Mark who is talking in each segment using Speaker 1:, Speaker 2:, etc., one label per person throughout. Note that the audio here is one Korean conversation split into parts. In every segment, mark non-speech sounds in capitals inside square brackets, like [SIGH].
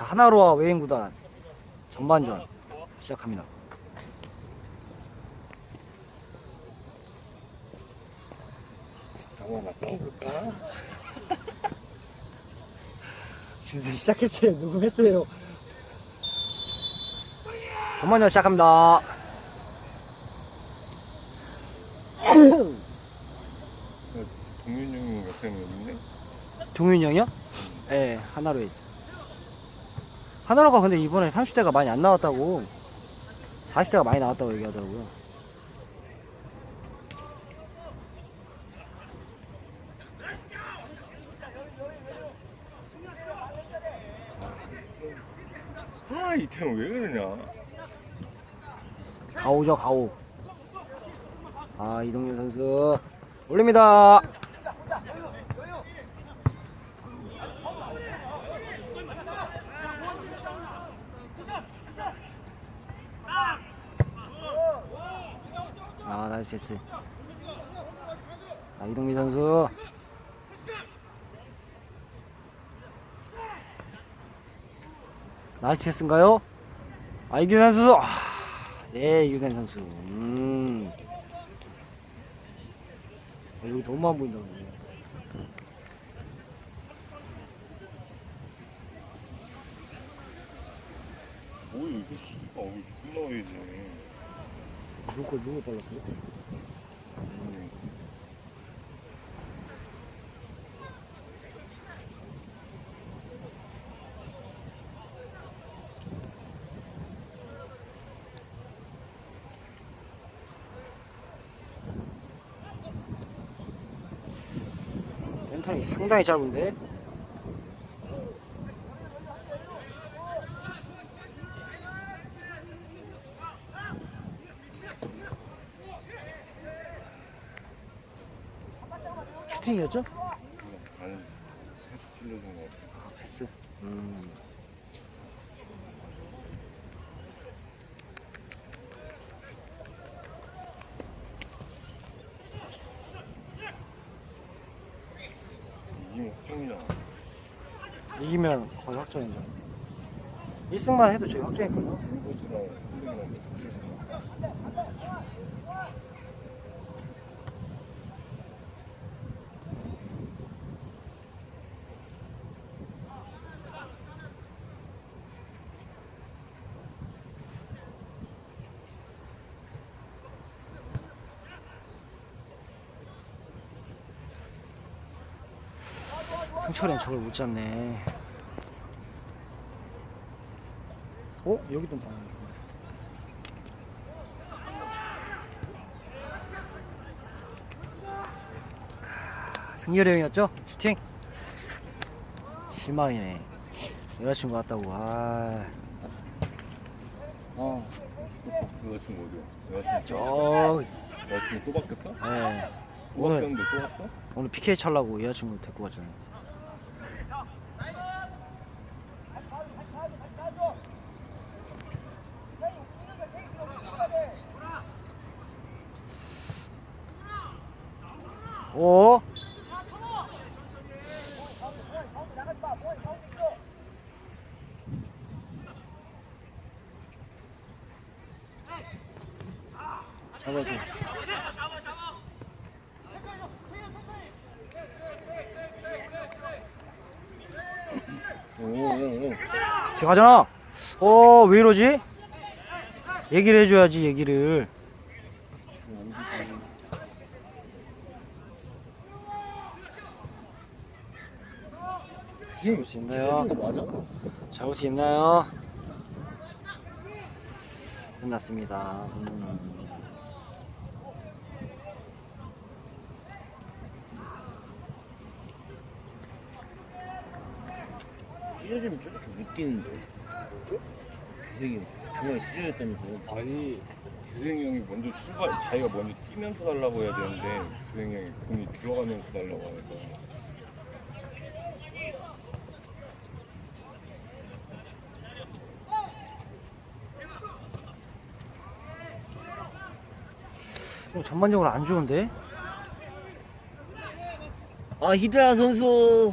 Speaker 1: 자 하나로와 외행구단 전반전 시작합니다. [LAUGHS] 진짜 시작했어요. 녹음했어요. 전반전 시작합니다.
Speaker 2: 동윤 형이 옆에 있네?
Speaker 1: 종윤이 형이요? 네, 하나로에 있어 요. 하나로가 근데 이번에 30대가 많이 안 나왔다고 40대가 많이 나왔다고 얘기하더라고요.
Speaker 2: 아, 이태원 왜 그러냐?
Speaker 1: 가오죠, 가오. 아, 이동윤 선수 올립니다. 아, 나이스. 아, 이동민 선수. 나이스 패스인가요? 아, 이규현 선수. 아, 네, 이규현 선수. 음. 아, 여기 너무 안 보인다.
Speaker 2: 뭐야, 이거 씨발, 어이, 끝나야지.
Speaker 1: 누구 거 누구 빨랐어? 센터이 상당히 짧은데? 슈팅이었죠?
Speaker 2: 아니, 패스 찔러준 거 같아.
Speaker 1: 아, 패스. 음.
Speaker 2: 이기면 확정이잖아.
Speaker 1: 이기면 거의 확정이죠. 1승만 해도 저희 확정이거든요. 승철이는 저걸 못 잡네. 어? 여기도 봐. 승열이 형이었죠? 슈팅? 실망이네. 여자친구 왔다고. 아,
Speaker 2: 아, 여자친구 어디야? 여자친구
Speaker 1: 저,
Speaker 2: 여자친구 또 바뀌었어?
Speaker 1: 예.
Speaker 2: 또
Speaker 1: 오늘
Speaker 2: 또 왔어?
Speaker 1: 오늘 PK char라고 여자친구 데리고 갔잖아요. 오. 잡아줘.
Speaker 2: 오오오.
Speaker 1: 들어 가잖아. 어, 왜 이러지? 얘기를 해줘야지, 얘기를. 잡을 수 있나요?
Speaker 2: 맞아?
Speaker 1: 잡을 수 있나요? 끝났습니다. 음.
Speaker 3: 찢어지면 저렇게 못 뛰는데. 규생이 중간에 찢어졌다면서.
Speaker 2: 아니 규생이 형이 먼저 출발 자기가 먼저 뛰면서 달라고 해야 되는데 규생이 형이 공이 들어가면서 달라고 하니까
Speaker 1: 어, 전반적으로 안 좋은데?
Speaker 3: 아, 히드라 선수.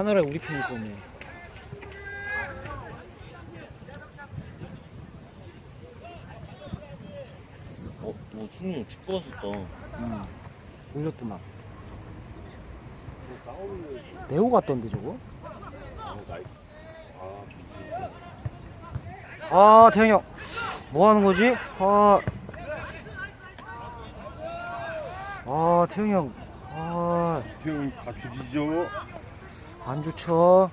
Speaker 1: 하늘에 우리 편이 있었네.
Speaker 3: 어, 뭐 승리 형 축구 왔었다.
Speaker 1: 음. 울렸더만. 네오 같던데 저거? 아 태형이 형. 뭐 하는 거지? 아. 아 태형이 형. 아.
Speaker 2: 태형 다 뒤지죠.
Speaker 1: 안 좋죠.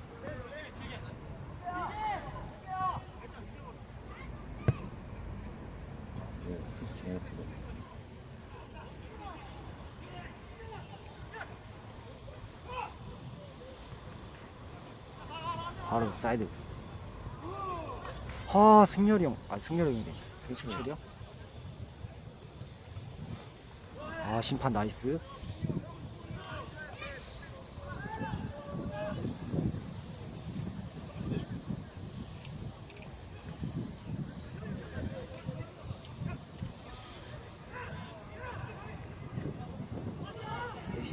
Speaker 1: 바로 사이드. 아 승열이 형. 아 승열이 형이래. 승철이 형. 아 심판 나이스.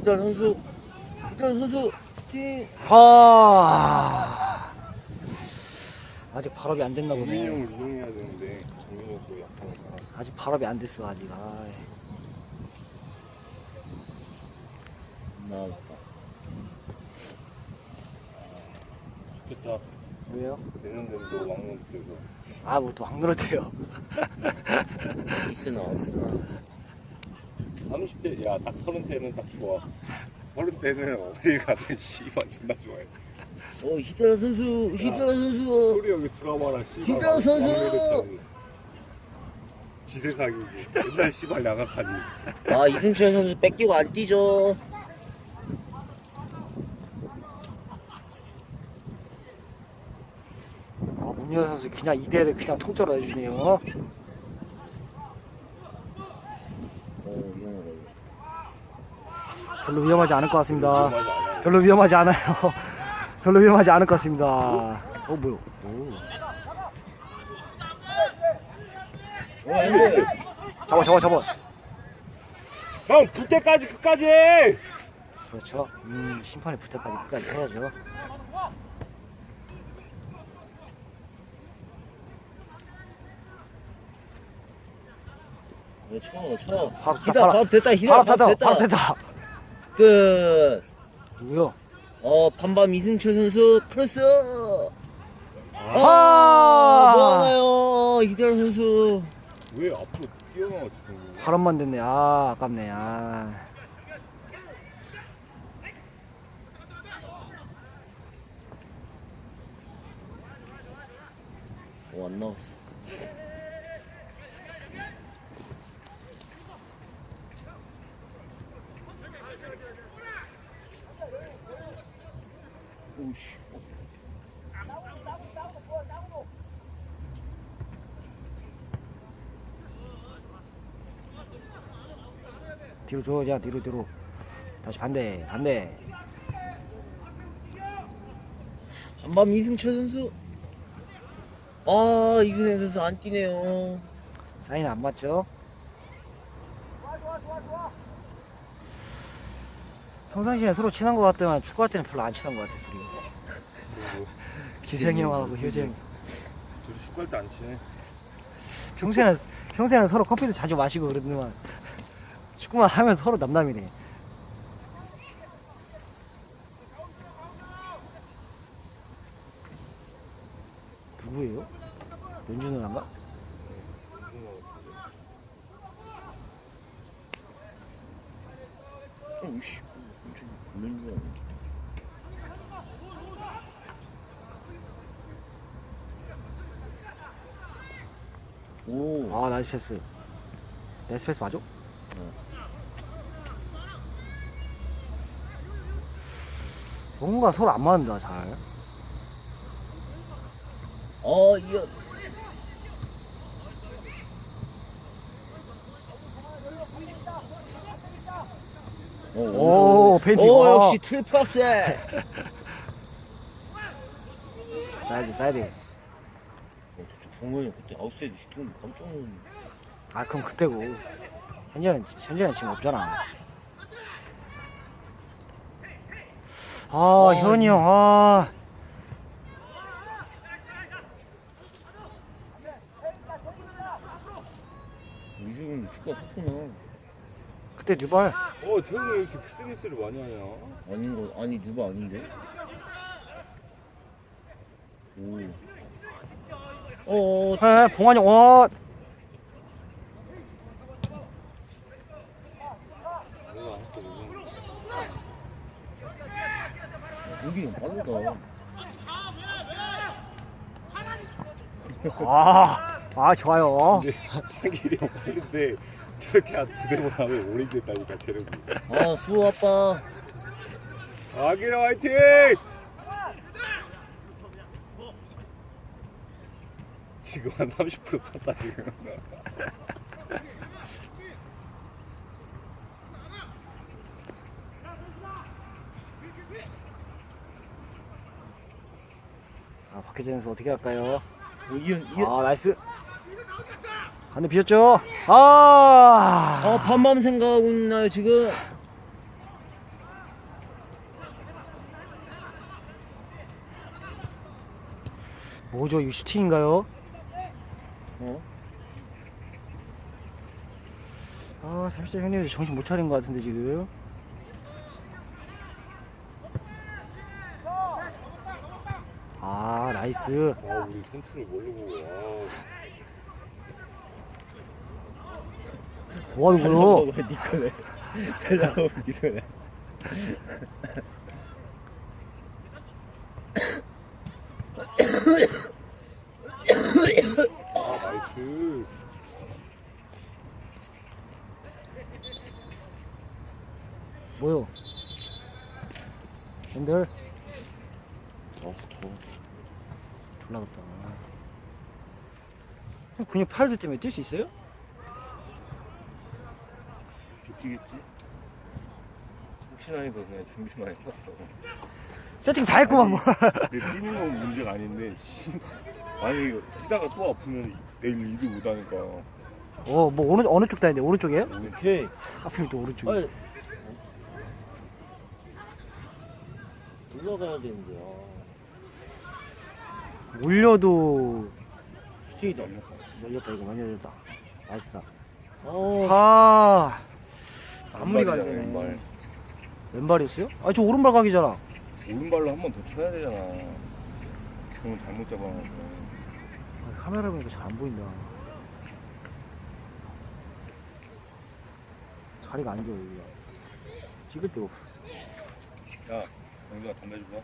Speaker 3: 히달 선수, 히달 선수 슈팅.
Speaker 1: 아 아직 발업이 안 됐나 보네.
Speaker 2: 형을 이용해야 되는데 형도 약하니까.
Speaker 1: 아직 발업이 안 됐어 아직. 아
Speaker 3: 나왔다.
Speaker 2: 좋겠다.
Speaker 1: 왜요?
Speaker 2: 내년에도 왕년 돼서.
Speaker 1: 아뭐 또확 늘었대요.
Speaker 3: 이스나, 이스나.
Speaker 2: 30대 야딱 서른 대는 딱 좋아. 서른 대는 어딜 가든 씨발 존나 좋아해.
Speaker 3: 어, 히달 선수, 히달 선수.
Speaker 2: 소리 여기 드라마랑 씨발.
Speaker 3: 희경 선수!
Speaker 2: 왕래를 지대 사기고 맨날 씨발 야각하지.
Speaker 3: 아, 이승철 선수 뺏기고 안 뛰죠.
Speaker 1: 아 문현 선수 그냥 이대를 그냥 통째로 해주네요.
Speaker 3: 어, 위험하다. 이거.
Speaker 1: 별로 위험하지 않을 것 같습니다. 별로 위험하지 않아요. [LAUGHS] 별로 위험하지 않을 것 같습니다. 어 뭐요? 오.
Speaker 3: 어.
Speaker 1: 잡아 잡아 잡아.
Speaker 2: 형 불 때까지 끝까지 해.
Speaker 1: 그렇죠. 음 심판이 붙을 때까지 끝까지 해야죠.
Speaker 3: 왜 쳐, 쳐.
Speaker 1: 바로 됐다, 바로-
Speaker 3: 밥 됐다,
Speaker 1: 바로 됐다.
Speaker 3: 됐다.
Speaker 1: 바로 됐다.
Speaker 3: 끝.
Speaker 1: 누구요?
Speaker 3: 어, 반밤 이승철 선수 크로스.
Speaker 1: 아!
Speaker 3: 뭐 하나요, 이달 선수.
Speaker 2: 왜 앞으로 뛰어나와 지금?
Speaker 1: 발언만 됐네. 아 아깝네. 아.
Speaker 3: 어, 안 나왔어. 오씨.
Speaker 1: 뒤로 줘. 야 뒤로 뒤로. 다시 반대 반대.
Speaker 3: 반밤 이승철 선수. 아, 이근혜 선수 안 뛰네요.
Speaker 1: 사인 안 맞죠? 평상시에 서로 친한 것 같더만 축구할 때는 별로 안 친한 것 같아 둘이. 기생이 형하고 효재 형.
Speaker 2: 둘이 축구할 때 안 치네.
Speaker 1: 평소에는 평소에는 서로 커피도 자주 마시고 그러더만 축구만 하면 서로 남남이네. 누구예요? 연주 누나인가?
Speaker 3: 오씨. 엄청 놀는 줄 알았네. 오,
Speaker 1: 아 나이스 패스. 나이스 패스 맞아? 뭔가 서로 안 맞는다 잘.
Speaker 3: 어, 이어.
Speaker 1: 오, 페인팅.
Speaker 3: 오,
Speaker 1: 아.
Speaker 3: 역시 트리플박스. [LAUGHS]
Speaker 1: 사이드 사이드.
Speaker 3: 정근이 그때 아웃사이드 슈팅 깜짝 놀랐네.
Speaker 1: 아 그럼 그때고. 현재는 현재는 지금 없잖아. 아,
Speaker 3: 와,
Speaker 1: 현이 형, 아.
Speaker 3: 요즘 축구가 섰구나.
Speaker 1: 그때 뉴발.
Speaker 2: 어 태훈이 왜 이렇게 피스미스를 많이 하냐
Speaker 3: 아닌 거 아니 누가 아닌데? 오. 어,
Speaker 1: 에, 봉환이 형, 와.
Speaker 3: 여기는 빠르다.
Speaker 1: 아, 아, 좋아요.
Speaker 2: 근데 한길이 형 빠른데 저렇게 한두 대만 하면 오래됐다니까 체력이
Speaker 3: 아, 수호 아빠.
Speaker 2: 아기랑 화이팅! 지금 한 30% 탔다 지금 [LAUGHS]
Speaker 1: 아, 박효진 선수 어떻게 할까요?
Speaker 3: 오, 이현, 이현.
Speaker 1: 아, 나이스. 한대 비었죠? 아,
Speaker 3: 아, 반밤 생각하고 있나요, 지금?
Speaker 1: 뭐죠? 이 슈팅인가요?
Speaker 3: 어?
Speaker 1: 아, 30대 형님들 정신 못 차린 것 같은데, 지금. 아, 나이스.
Speaker 2: 아 우리 컨트롤 모르고
Speaker 1: 아뭐 하는 거요?
Speaker 3: 왜 니꺼네. [LAUGHS] 달라고 니꺼네. [LAUGHS]
Speaker 2: 아, 나이스
Speaker 1: 뭐요? 핸들?
Speaker 3: 어, 더워.
Speaker 1: 졸라 덥다. 형 근육 팔들 때문에 뛸 수 있어요?
Speaker 2: 뛰겠지? 혹시나 해서 그냥 준비만 했었어
Speaker 1: 세팅 다 했구만, 뭐.
Speaker 2: 근데 뛰는 건 문제가 아닌데 씨, 아니 뛰다가 또 아프면 내일 일이 못하니까
Speaker 1: 어, 뭐, 어느, 어느 쪽 다니는데? 오른쪽이에요?
Speaker 3: 오케이.
Speaker 1: 하필 또 오른쪽.
Speaker 3: 아니. 올라가야 되는데, 아.
Speaker 1: 올려도
Speaker 3: 슈팅이다.
Speaker 1: 열렸다, 이거 많이 열렸다. 나이스다.
Speaker 3: 아,
Speaker 1: 아, 마무리가 안
Speaker 2: 왼발이잖아. 왼발.
Speaker 1: 왼발이었어요? 아, 저 오른발 각이잖아.
Speaker 2: 오른발로 한 번 더 쳐야 되잖아 그건 잘못
Speaker 1: 아, 카메라 보니까 잘 안 보인다. 자리가 안 좋아, 여기가. 찍을 데가 없어.
Speaker 2: 야 영수가 담배 줄까?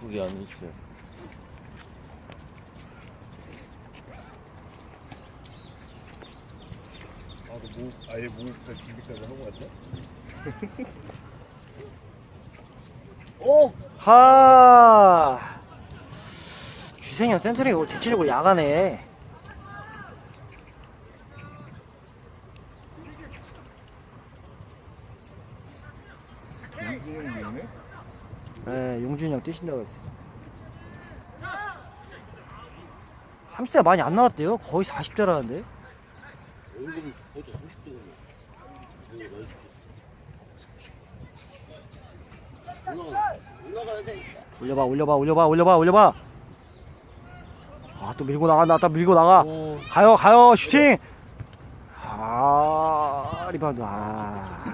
Speaker 3: 거기 안에 있어요.
Speaker 2: 아 너 목 아예 목욕할 준비까지 하고 왔냐?
Speaker 3: 어?
Speaker 1: 하. 주생현 센터링이 오늘 대체적으로
Speaker 2: 있네?
Speaker 1: 네, 용준이 형 뛰신다고 했어요. 30대가 많이 안 나왔대요. 거의 40대라는데.
Speaker 3: 얼굴이 어제 30도거든. 여기 나이스 올라가, 올라가야 돼.
Speaker 1: 올려봐, 올려봐, 올려봐, 올려봐, 올려봐. 아, 또 밀고 나가, 나또 밀고 나가.
Speaker 3: 오,
Speaker 1: 가요, 가요, 슈팅. 아, 리바운드. 아.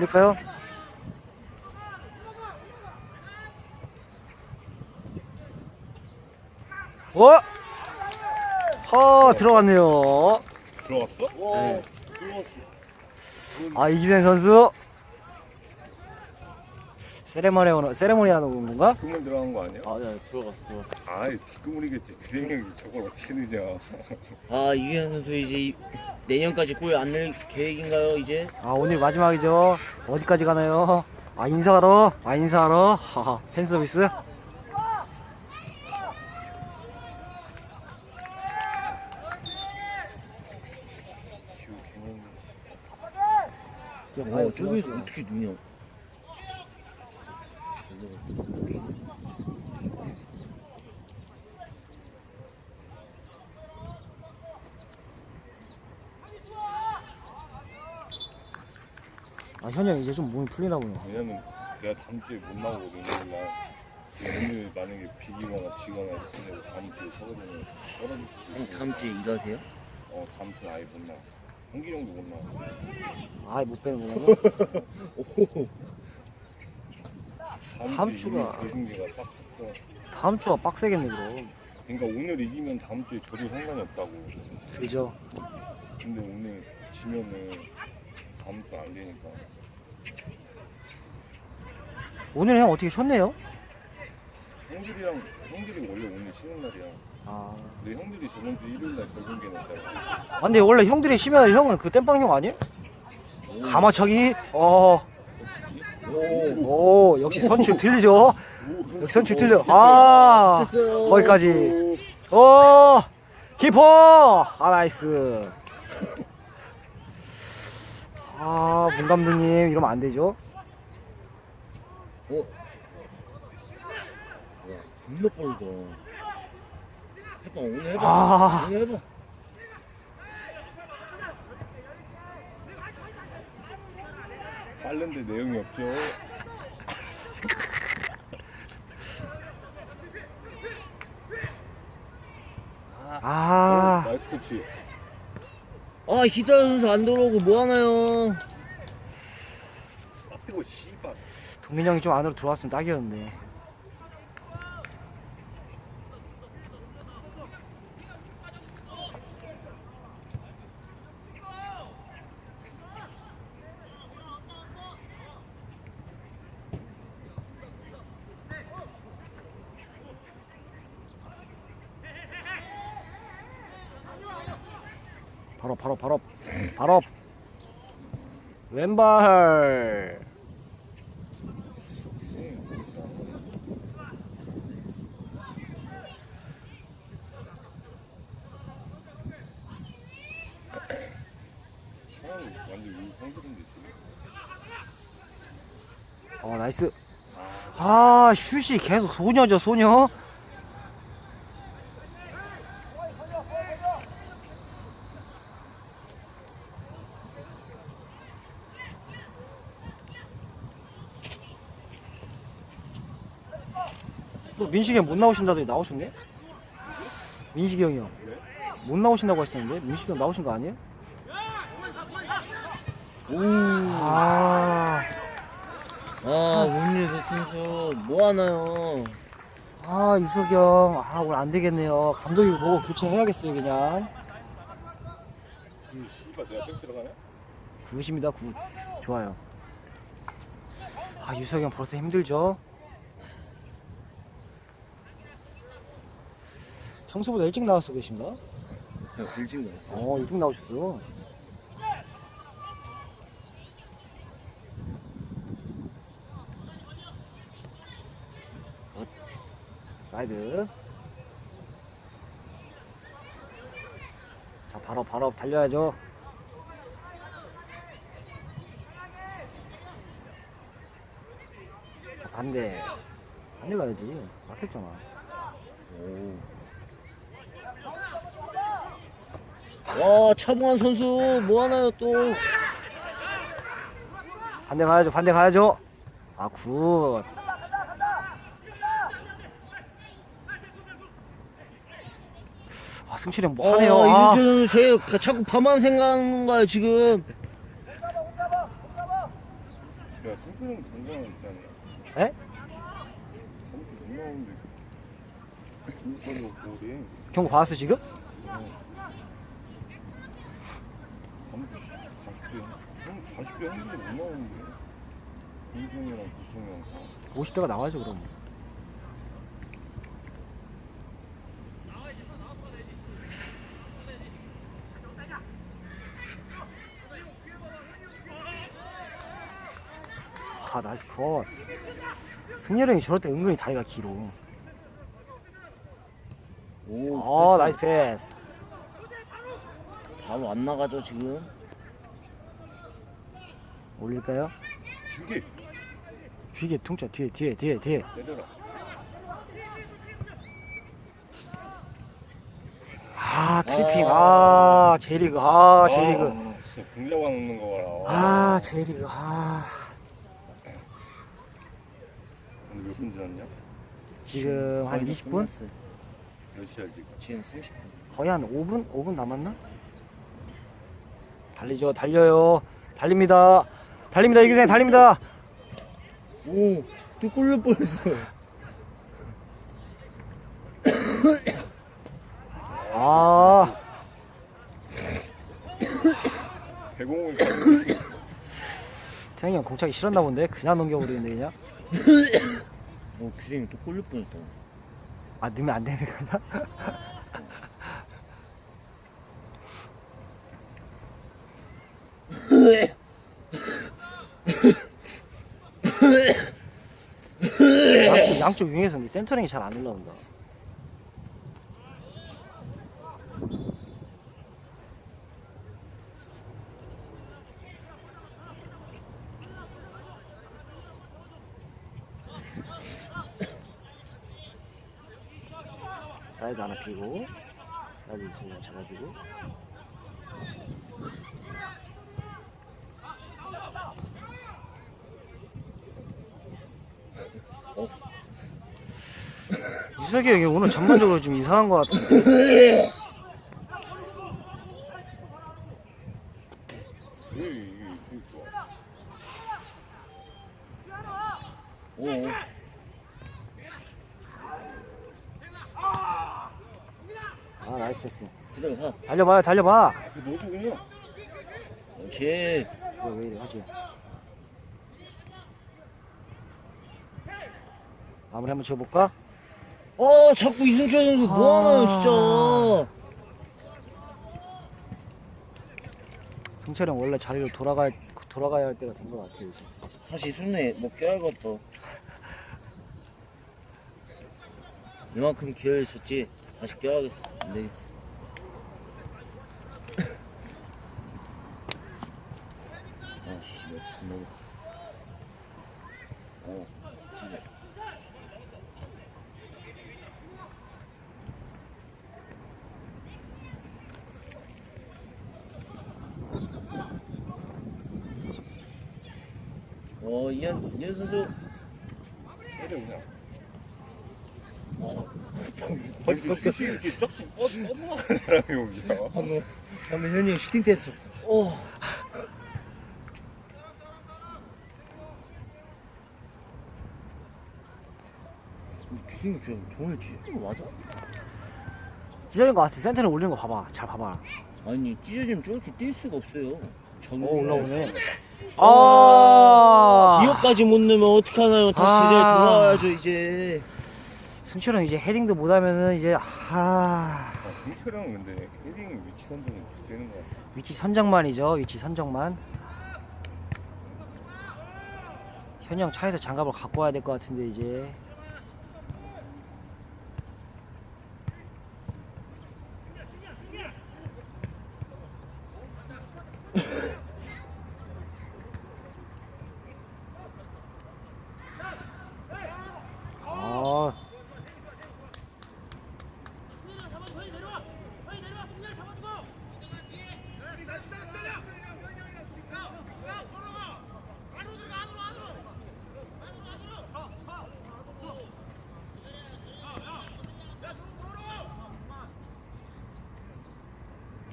Speaker 1: 올릴까요? 어? 허 들어갔네요.
Speaker 2: 들어갔어?
Speaker 3: 와,
Speaker 1: 네.
Speaker 3: 올라갔어.
Speaker 1: 아 이기생 선수 세레머니 하는 세레모니 하는 건가?
Speaker 2: 뒷구멍 들어간 거 아니야?
Speaker 3: 아, 네, 들어갔어, 들어갔어.
Speaker 2: 아이 뒷구멍이겠지 주행 형이 저걸 어떻게 넣냐
Speaker 3: 아, 이규현 선수 이제 이- 내년까지 골 안 낼 계획인가요, 이제?
Speaker 1: 아 오늘 마지막이죠. 어디까지 가나요? 아 인사하러? 아 인사하러? 하하 팬 서비스?
Speaker 2: 개념
Speaker 3: 아, 저기 어떻게 누냐?
Speaker 1: 아 현영 이제 좀 몸이 풀리나 보네.
Speaker 2: 왜냐면 내가 다음 주에 못 나오거든 오늘날 오늘 만약에 비기거나 지거나 했는데 다음 주에 서울에는 떨어질 수도
Speaker 3: 형
Speaker 2: 있고
Speaker 3: 다음 주에 일하세요?
Speaker 2: 어 다음 주에 아예 못 나와 한기 형도 못 나와
Speaker 1: 아못 빼는구나. 다음 주가-
Speaker 2: 딱 쳤어
Speaker 1: 다음 주가 빡세겠네 그럼.
Speaker 2: 그러니까 오늘 이기면 다음 주에 저도 상관이 없다고
Speaker 1: 그죠.
Speaker 2: 근데 오늘 지면은 주안 되니까
Speaker 1: 오늘 형 어떻게 쉬었네요?
Speaker 2: 형들이랑 형들이 원래 오늘 쉬는 날이야
Speaker 1: 아.
Speaker 2: 근데 형들이 저번 주 일요일 날 결승계 냈잖아
Speaker 1: 아 근데 원래 형들이 쉬면 형은 그 땜빵형 아니에요? 가마차기? 어.
Speaker 3: 오,
Speaker 1: 오 역시 선출 틀리죠. 역시 선출 틀려. 아. 거기까지. 오 키퍼. 아 나이스. 아 문 감독님 이러면 안 되죠.
Speaker 3: 어? 와, 겁나 빠르다. 해봐, 오늘 해봐.
Speaker 1: 아.
Speaker 3: 오늘 해봐.
Speaker 2: 빠른데 내용이 없죠
Speaker 1: 아
Speaker 2: 나이스 터치
Speaker 3: 아, 기자 선수 안 들어오고 뭐 하나요?
Speaker 2: 아 뜨거 씨발
Speaker 1: 동민 형이 좀 안으로 들어왔으면 딱이었는데. 바로 바로 바로 바로 왼발
Speaker 2: 형 완전 우리 형들인데 지금
Speaker 1: 어 나이스 아 슛이 계속 소녀죠 소녀 또 민식이 형 못 나오신다더니 나오셨네? 민식이 형이요 못 나오신다고 했었는데 민식이 형 나오신 거 아니에요?
Speaker 3: 오.
Speaker 1: 아,
Speaker 3: 아, 문유석 선수 뭐 하나요?
Speaker 1: 아 유석이 형, 아 오늘 안 되겠네요. 감독이 보고 교체해야겠어요 그냥.
Speaker 2: 이 씨발 내가 백 들어가네?
Speaker 1: 굿입니다 굿. 좋아요. 아 유석이 형 벌써 힘들죠? 평소보다 일찍 나와서 계신가?
Speaker 3: 일찍 나왔어.
Speaker 1: 어 일찍 나오셨어. 어, 사이드. 자 바로 바로 달려야죠. 자 반대. 반대 가야지. 막혔잖아.
Speaker 3: 오. 와, 차봉환 선수 뭐 하나요 또?
Speaker 1: 반대 가야죠. 반대 가야죠. 아 굿. 승철이 형 뭐 하네요.
Speaker 3: 아,
Speaker 1: 아.
Speaker 3: 선수 제 가- 자꾸 밤만 생각하는 건가요 지금?
Speaker 2: 야 승표는 건강한?
Speaker 1: 에?
Speaker 2: 아무튼 못 나오는데 누구까지 없고 우리
Speaker 1: 경고 받았어 지금?
Speaker 2: 아무튼 40대 형 40대 형들이 못 나오는데 윤중이랑 구성이랑 다
Speaker 1: 50대가 나와야죠 그럼. 아 나이스 컷. 승렬 형이 저럴 때 은근히 다리가 길어.
Speaker 3: 오
Speaker 1: 아 나이스 패스.
Speaker 3: 바로 안 나가죠 지금
Speaker 1: 올릴까요?
Speaker 2: 길게
Speaker 1: 뒤에 통짜 뒤에 뒤에 뒤에 뒤에.
Speaker 2: 때려라.
Speaker 1: 아 트리핑 아 제리그 아 제리그
Speaker 2: 아, 진짜 공자왕 넣는 거 봐라.
Speaker 1: 아 제리그 아
Speaker 2: 오늘 몇 분 지났냐?
Speaker 1: 지금 한
Speaker 3: 거의 다
Speaker 1: 20분?
Speaker 3: 끝났어요.
Speaker 2: 몇 시야 지금?
Speaker 3: 지금 30분
Speaker 1: 거의 한 5분? 5분 남았나? 달리죠 달려요 달립니다 달립니다 이기생 달립니다
Speaker 3: 오 또 꼴릴 뻔했어 [COUGHS]
Speaker 1: 아
Speaker 2: 대공을 가지고
Speaker 1: 태영이 형 공차기 싫었나 본데 그냥 넘겨버리는데 그냥 [COUGHS]
Speaker 3: 어 규생이 또 꼴릴 뻔했다.
Speaker 1: 아 넣으면 안 되는 거야? 양쪽, 양쪽 윙에서 근데 센터링이 잘 안 올라온다 사이드 하나 피고 사이드 있으면 잡아주고. 이석이 형이 오늘 전반적으로 좀 이상한 것 같은데
Speaker 2: 이게 이게 이게 좋아.
Speaker 3: 오
Speaker 1: 아 나이스 패스
Speaker 3: 들어가
Speaker 1: 달려봐요 달려봐.
Speaker 2: 그 너도 그냥
Speaker 3: 그렇지
Speaker 1: 왜, 왜 이래 하지? 마무리 한번 지어볼까?
Speaker 3: 어 자꾸 이승철 선수 뭐하나요 진짜?
Speaker 1: 승철 형 원래 자리로 돌아가 돌아가야 할 때가 된 것 같아요 이제.
Speaker 3: 다시 손에 뭐 껴야겠다. [LAUGHS] 이만큼 기회를 줬지 다시 껴야겠어. 안 되겠어 아씨 너무 어어 이현 이현 선수
Speaker 2: 때려 그냥. 아니 이렇게 슛이 이렇게 쩍쩍 뻗 뻗어나가는 사람이 여기야.
Speaker 3: 방금 방금 현이 형 슈팅 때 했어. 어. 규승이 저 정말 찢어진 거 맞아?
Speaker 1: 찢어진 것 같아 센터링 올리는 거 봐봐 잘 봐봐
Speaker 3: 아니 찢어지면 저렇게 뛸 수가 없어요.
Speaker 1: 전어 올라오네
Speaker 3: 아.
Speaker 1: 아
Speaker 3: 이거까지 못 넣으면 어떡하나요? 다시
Speaker 1: 아.
Speaker 3: 제자리 돌아와야죠 이제.
Speaker 1: 승철 형 이제 헤딩도 못하면은 이제 아
Speaker 2: 아, 김철형은 근데 헤딩 위치 선정이 되는 거 같아.
Speaker 1: 위치 선정만이죠 위치 선정만 현영 차에서 장갑을 갖고 와야 될 것 같은데 이제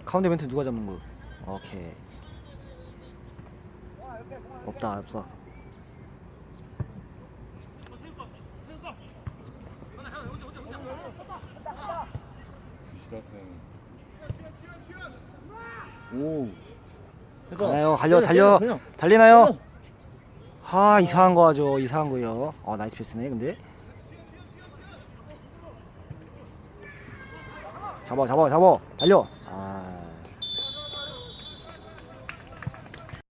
Speaker 1: 가운데 멘트 누가 잡는 거요? 오케이 없다 없어
Speaker 3: 오.
Speaker 1: 가나요? 달려 달려
Speaker 3: 그냥.
Speaker 1: 달리나요? 하 이상한 거 하죠 이상한 거요 아 나이스 패스네 근데 잡아 잡아 잡아 달려